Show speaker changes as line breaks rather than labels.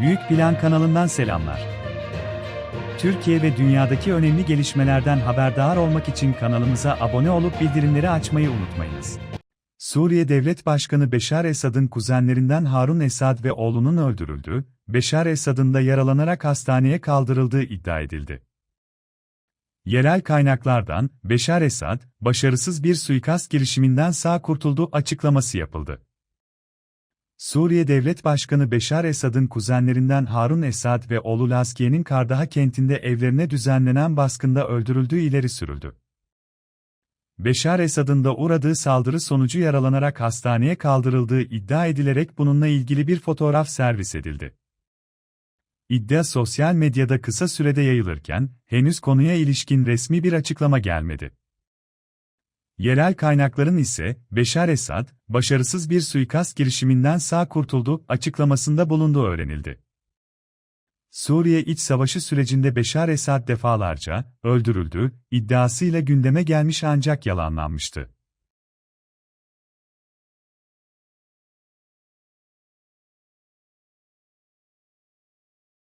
Büyük Plan kanalından selamlar. Türkiye ve dünyadaki önemli gelişmelerden haberdar olmak için kanalımıza abone olup bildirimleri açmayı unutmayınız. Suriye Devlet Başkanı Beşar Esad'ın kuzenlerinden Harun Esad ve oğlunun öldürüldüğü, Beşar Esad'ın da yaralanarak hastaneye kaldırıldığı iddia edildi. Yerel kaynaklardan, Beşar Esad, başarısız bir suikast girişiminden sağ kurtuldu açıklaması yapıldı. Suriye Devlet Başkanı Beşar Esad'ın kuzenlerinden Harun Esad ve oğlu Laskiye'nin Kardaha kentinde evlerine düzenlenen baskında öldürüldüğü ileri sürüldü. Beşar Esad'ın da uğradığı saldırı sonucu yaralanarak hastaneye kaldırıldığı iddia edilerek bununla ilgili bir fotoğraf servis edildi. İddia sosyal medyada kısa sürede yayılırken, henüz konuya ilişkin resmi bir açıklama gelmedi. Yerel kaynakların ise, Beşar Esad, başarısız bir suikast girişiminden sağ kurtuldu açıklamasında bulunduğu öğrenildi. Suriye iç savaşı sürecinde Beşar Esad defalarca öldürüldü iddiasıyla gündeme gelmiş ancak yalanlanmıştı.